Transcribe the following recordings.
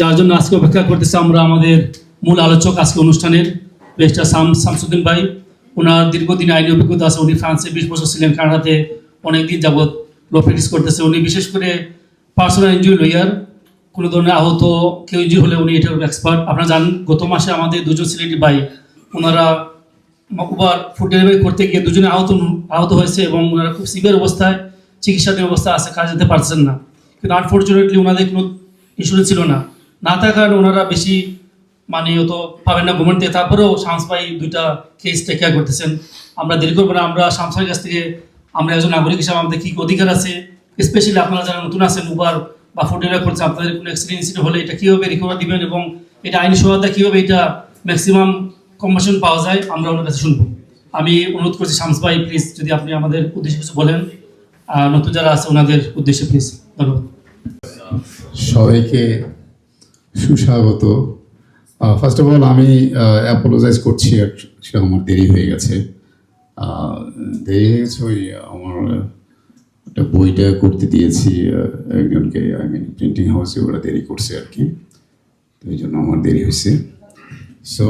যার জন্য আজকে অপেক্ষা করতেছে আমরা আমাদের মূল আলোচক আজকে অনুষ্ঠানের বেস্টার সাম, শামসুদ্দিন ভাই। ওনার দীর্ঘদিন আইনি অভিজ্ঞতা আছে, উনি ফ্রান্সে বিশ বছর ছিলেন, কানাডাতে অনেক দিন যাবৎ ল প্র্যাকটিস করতেছে। উনি বিশেষ করে পার্সোনাল ইঞ্জুরি লয়ার কোনো ধরনের আহত, কেউ ইঞ্জুরি হলে উনি এটার এক্সপার্ট আপনারা জানেন, গত মাসে আমাদের দুজন সিলেটি ভাই, ওনারা উবার ফুড ডেলিভারি করতে গিয়ে দুজনে আহত আহত হয়েছে এবং ওনারা খুব সিভিয়ার অবস্থায় চিকিৎসাধীন অবস্থা আছে, কাজ যেতে পারছেন না। কিন্তু আনফর্চুনেটলি ওনাদের কোনো ইন্স্যুরেন্স ছিল না। না থাকার ওনারা বেশি মানে অত পাবেন না গভর্নমেন্ট তারপরেও শামস ভাই দুইটা কেস টেক করতেছেন। আমরা দেরি করব না, আমরা শামস ভাইয়ের কাছ থেকে আমরা একজন নাগরিক হিসাবে আমাদের কী অধিকার আছে? স্পেশালি আপনারা যারা নতুন আছেন উবার বা ফুড ডেলিভারি করছেন, আপনাদের কোনো অ্যাক্সিডেন্ট হলে এটা কীভাবে রিকভার দিবেন এবং এটা আইনি সহায়তা কীভাবে এটা ম্যাক্সিমাম কম্পাসন পাওয়া যায়, আমরা ওনার কাছে শুনব। আমি অনুরোধ করছি, শামস ভাই প্লিজ যদি আপনি আমাদের উদ্দেশ্যে কিছু বলেন নতুন যারা আছে, ওনাদের উদ্দেশ্যে প্লিজ ধন্যবাদ। সবাইকে সুস্বাগত। ফার্স্ট অফ অল আমি অ্যাপোলোজাইজ করছি, আর সেটা আমার দেরি হয়ে গেছে। দেরি হয়ে গেছে ওই আমার একটা বইটা করতে দিয়েছি একজনকে আই মিন প্রিন্টিং হাউসে ওরা দেরি করছে আর কি। তো এই জন্য আমার দেরি হয়েছে। সো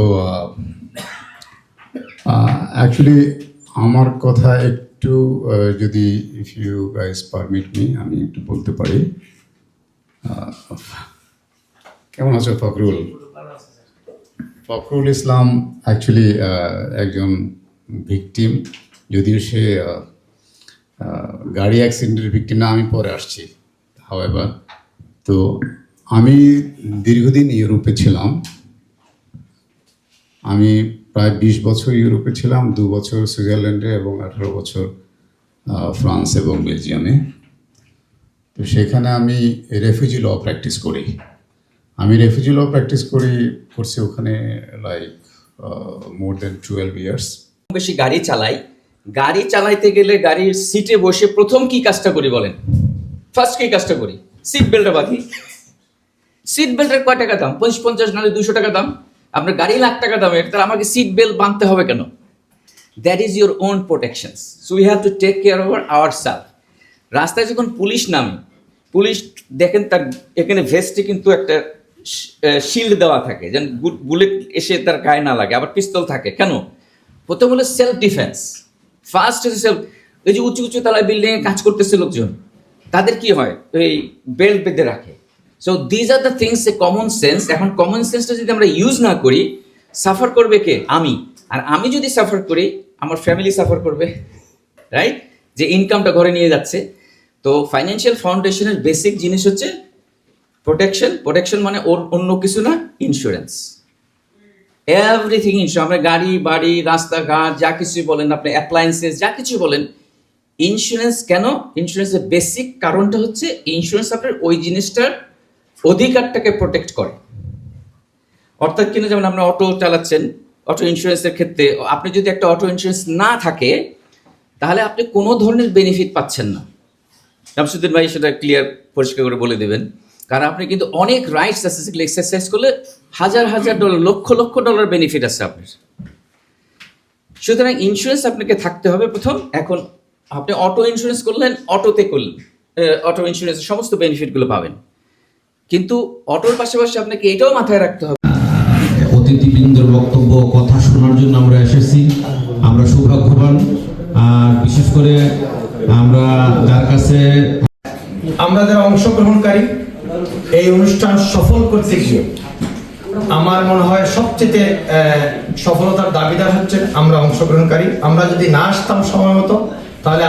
অ্যাকচুয়ালি আমার কথা একটু যদি if you guys permit me আমি একটু বলতে পারি। কেমন আছো ফখরুল? ফখরুল ইসলাম অ্যাকচুয়ালি একজন ভিকটিম যদিও সে গাড়ি অ্যাক্সিডেন্টের ভিকটিম না, আমি পরে আসছি। হাওয়েভার তো আমি দীর্ঘদিন ইউরোপে ছিলাম। আমি প্রায় বিশ বছর ইউরোপে ছিলাম, দু বছর সুইজারল্যান্ডে এবং আঠারো বছর ফ্রান্স এবং বেলজিয়ামে। তো সেখানে আমি রেফিউজি ল প্র্যাকটিস করি। আমি রেফিউজি ল প্র্যাকটিস করি, করছি ওখানে like more than twelve years বেশি গাড়ি চালাই। গাড়ি চালাইতে গেলে গাড়ির সিটে বসে প্রথম কি কাজটা করি বলেন? ফার্স্ট কি কাজটা করি? সিট বেল্টটা বাঁধি। সিট বেল্টের কয় টাকা দাম? পঞ্চাশ পঞ্চাশ নাহলে দুশো টাকা দাম? আপনার গাড়ি লাখ টাকা দামের তাহলে আমাকে সিট বেল্ট বাঁধতে হবে কেন? That is your own protection so we have to take care over our self রাস্তায় যখন পুলিশ নামে, পুলিশ দেখেন তার এখানে ভেস্টে কিন্তু একটা শিল্ড দেওয়া থাকে। যেন বুলেট এসে তার গায়ে না লাগে, আবার পিস্তল থাকে। কেন? প্রথম হলো সেলফ ডিফেন্স ফার্স্ট হচ্ছে সেলফ এই যে উঁচু উঁচু তালায় বিল্ডিংয়ে কাজ করতেছে লোকজন, তাদের কি হয়? এই বেল্ট বেঁধে রাখে। So these are the things a common sense এখন কমন সেন্সটা যদি আমরা ইউজ না করি সাফার করবে কে? আমি। আর আমি যদি সাফার করি, আমার ফ্যামিলি সাফার করবে। রাইট যে ইনকামটা ঘরে নিয়ে যাচ্ছে। তো ফাইন্যান্সিয়াল ফাউন্ডেশনের বেসিক জিনিস হচ্ছে প্রোটেকশন প্রোটেকশন মানে ওর অন্য কিছু না ইন্স্যুরেন্স এভরিথিং ইন্স্যুরেন্স আপনার গাড়ি, বাড়ি, রাস্তাঘাট, যা কিছু বলেন আপনি অ্যাপ্লায়েন্সেস যা কিছু বলেন ইন্স্যুরেন্স কেন? ইন্স্যুরেন্সের বেসিক কারণটা হচ্ছে ইন্স্যুরেন্স আপনার ওই জিনিসটার অধিকারটাকে প্রোটেক্ট করে। অর্থাৎ কিনা যেমন আপনি অটো চালাচ্ছেন অটো ইন্স্যুরেন্সের ক্ষেত্রে, আপনি যদি একটা অটো ইন্স্যুরেন্স না থাকে, তাহলে আপনি কোনো ধরনের বেনিফিট পাচ্ছেন না। শামসুদ্দিন ভাই, সেটা ক্লিয়ার পরিষ্কার করে বলে দেবেন। কারণ আপনি কিন্তু অনেক রাইটস আছে সেগুলো এক্সারসাইজ করলে হাজার হাজার dollar lakh lakh dollar benefit আছে আপনার। সুতরাং ইন্স্যুরেন্স আপনাকে থাকতে হবে প্রথম। এখন আপনি অটো ইন্স্যুরেন্স করলেন অটোতে করলেন অটো ইন্স্যুরেন্সের সমস্ত বেনিফিটগুলো পাবেন। কিন্তু অটোর পাশাপাশি আপনাকে এটাও মাথায় রাখতে হবে। অতিথিবৃন্দর বক্তব্য কথা শোনার জন্য আমরা এসেছি। আমরা সৌভাগ্যবান। আর বিশেষ করে আমরা যার কাছে আমরা যারা অংশগ্রহণকারী এই অনুষ্ঠান সফল করতে গিয়ে আমার মনে হয় সবচেয়ে সফলতার দাবিদার হচ্ছে আমরা অংশগ্রহণকারী। আমরা যদি না আসতাম সময় মতো, তাহলে